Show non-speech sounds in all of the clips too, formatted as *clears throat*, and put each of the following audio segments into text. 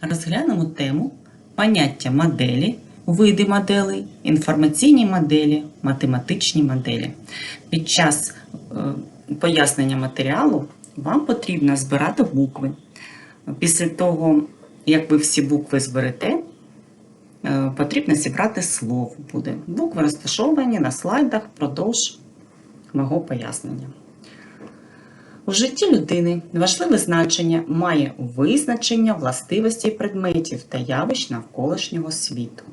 розглянемо тему поняття моделі, види моделей, інформаційні моделі, математичні моделі. Під час е, пояснення матеріалу вам потрібно збирати букви. Після того, як ви всі букви зберете, е, потрібно зібрати слово буде. Букви розташовані на слайдах впродовж мого пояснення. У житті людини важливе значення має визначення властивостей предметів та явищ навколишнього світу.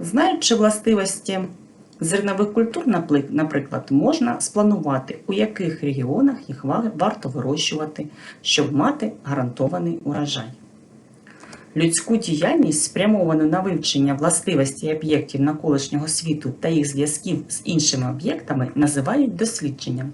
Знаючи властивості зернових культур, наприклад, можна спланувати, у яких регіонах їх ва- варто вирощувати, щоб мати гарантований урожай. Людську діяльність, спрямовану на вивчення властивостей об'єктів навколишнього світу та їх зв'язків з іншими об'єктами, називають дослідженням.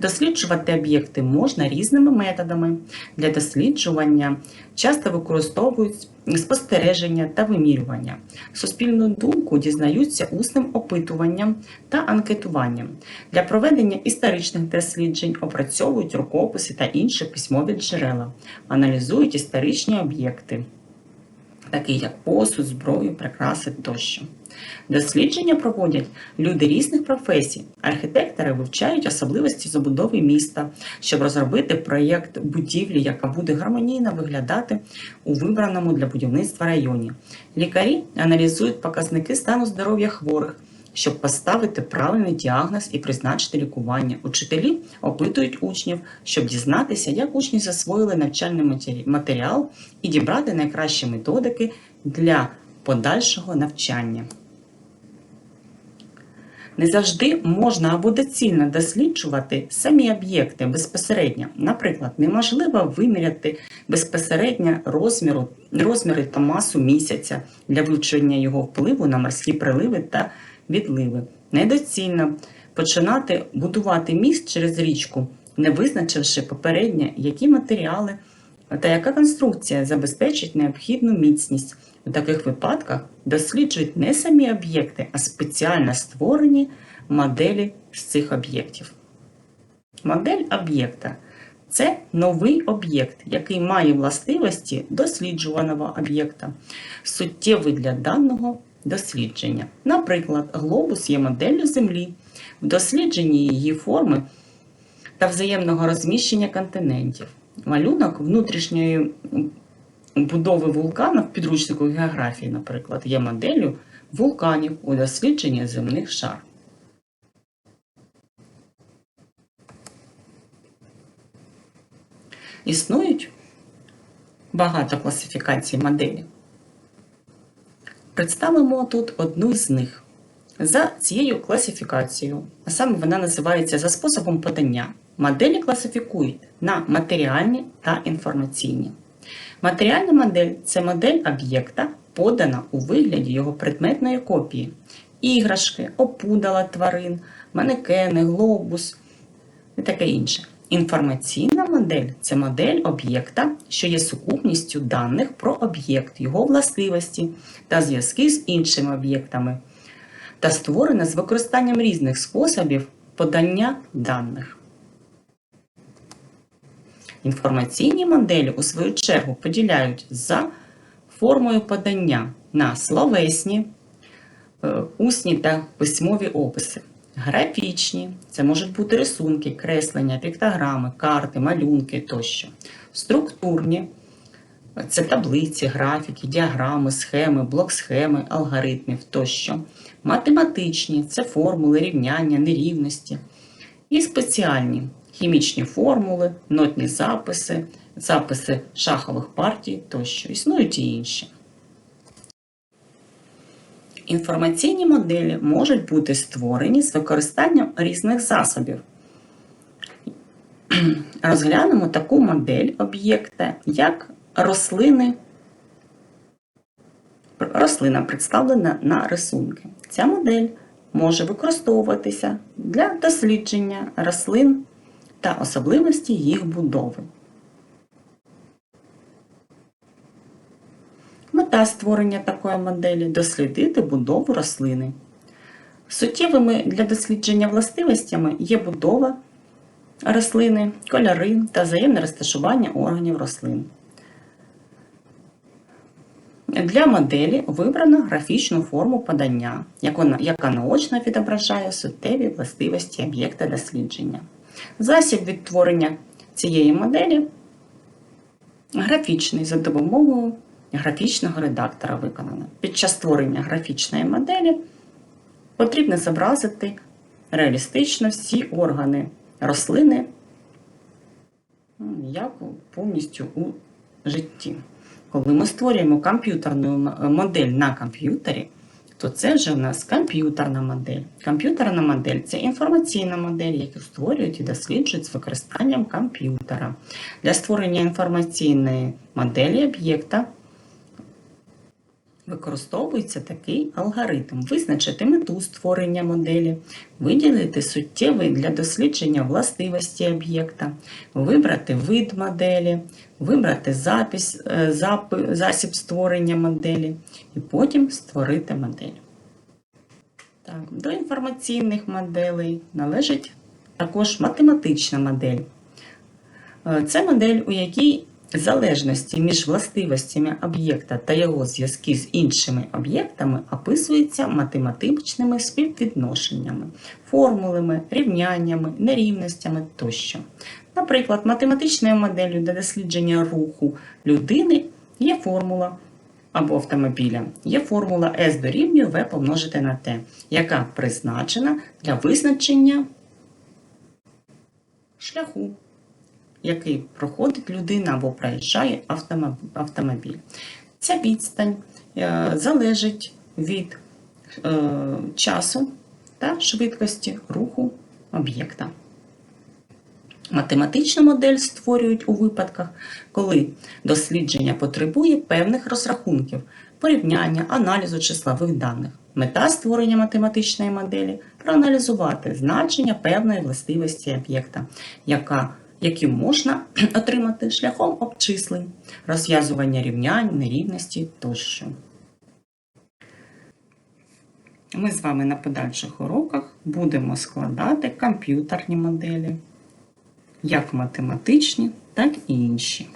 Досліджувати об'єкти можна різними методами. Для досліджування часто використовують спостереження та вимірювання. Суспільну думку дізнаються усним опитуванням та анкетуванням. Для проведення історичних досліджень опрацьовують рукописи та інші письмові джерела, аналізують історичні об'єкти такі як посуд, зброю, прикраси тощо. Дослідження проводять люди різних професій. Архітектори вивчають особливості забудови міста, щоб розробити проєкт будівлі, яка буде гармонійно виглядати у вибраному для будівництва районі. Лікарі аналізують показники стану здоров'я хворих, щоб поставити правильний діагноз і призначити лікування. Учителі опитують учнів, щоб дізнатися, як учні засвоїли навчальний матеріал і дібрати найкращі методики для подальшого навчання. Не завжди можна або доцільно досліджувати самі об'єкти безпосередньо. Наприклад, неможливо виміряти безпосередньо розміру, розміри та масу місяця для вивчення його впливу на морські приливи та відливи. Недоцільно починати будувати міст через річку, не визначивши попередньо, які матеріали та яка конструкція забезпечить необхідну міцність. У таких випадках досліджують не самі об'єкти, а спеціально створені моделі з цих об'єктів. Модель об'єкта це новий об'єкт, який має властивості досліджуваного об'єкта, суттєвий для даного дослідження. Наприклад, глобус є моделлю Землі. В дослідженні її форми та взаємного розміщення континентів. Малюнок внутрішньої будови вулкана в підручнику географії, наприклад, є моделлю вулканів у дослідженні земних шар. Існують багато класифікацій моделі. Представимо тут одну з них. За цією класифікацією, а саме вона називається за способом подання. Моделі класифікують на матеріальні та інформаційні. Матеріальна модель це модель об'єкта, подана у вигляді його предметної копії. Іграшки, опудала тварин, манекени, глобус і таке інше. Інформаційна модель це модель об'єкта, що є сукупністю даних про об'єкт, його властивості та зв'язки з іншими об'єктами, та створена з використанням різних способів подання даних. Інформаційні моделі, у свою чергу, поділяють за формою подання на словесні, е, усні та письмові описи. Графічні це можуть бути рисунки, креслення, піктограми, карти, малюнки тощо. Структурні це таблиці, графіки, діаграми, схеми, блок-схеми, алгоритмів тощо. Математичні це формули, рівняння, нерівності. І спеціальні хімічні формули, нотні записи, записи шахових партій тощо. Існують і інші. Інформаційні моделі можуть бути створені з використанням різних засобів. *clears throat* Розглянемо таку модель об'єкта, як рослини. Рослина представлена на рисунки. Ця модель може використовуватися для дослідження рослин та особливості їх будови. Мета створення такої моделі дослідити будову рослини. Суттєвими для дослідження властивостями є будова рослини, кольори та взаємне розташування органів рослин. Для моделі вибрано графічну форму подання, яка наочно відображає суттєві властивості об'єкта дослідження. Засіб відтворення цієї моделі графічний за допомогою графічного редактора виконано. Під час створення графічної моделі потрібно зобразити реалістично всі органи рослини, ну, як повністю у житті. Коли ми створюємо комп'ютерну модель на комп'ютері, то це вже в нас комп'ютерна модель. Комп'ютерна модель це інформаційна модель, яку створюють і досліджують з використанням комп'ютера. Для створення інформаційної моделі об'єкта використовується такий алгоритм: визначити мету створення моделі, виділити суттєві для дослідження властивості об'єкта, вибрати вид моделі, вибрати запис, е, запи- засіб створення моделі і потім створити модель. Так, до інформаційних моделей належить також математична модель. Е, Це модель, у якій залежності між властивостями об'єкта та його зв'язки з іншими об'єктами описуються математичними співвідношеннями, формулами, рівняннями, нерівностями тощо. Наприклад, математичною моделлю для дослідження руху людини є формула або автомобіля. Є формула S дорівнює V помножити на T, яка призначена для визначення шляху, який проходить людина або проїжджає автомобіль. Ця відстань е, залежить від е, часу та швидкості руху об'єкта. Математичну модель створюють у випадках, коли дослідження потребує певних розрахунків, порівняння, аналізу числових даних. Мета створення математичної моделі проаналізувати значення певної властивості об'єкта, яка, які можна *clears throat* отримати шляхом обчислень, розв'язування рівнянь, нерівності тощо. Ми з вами на подальших уроках будемо складати комп'ютерні моделі як математичні, так і інші.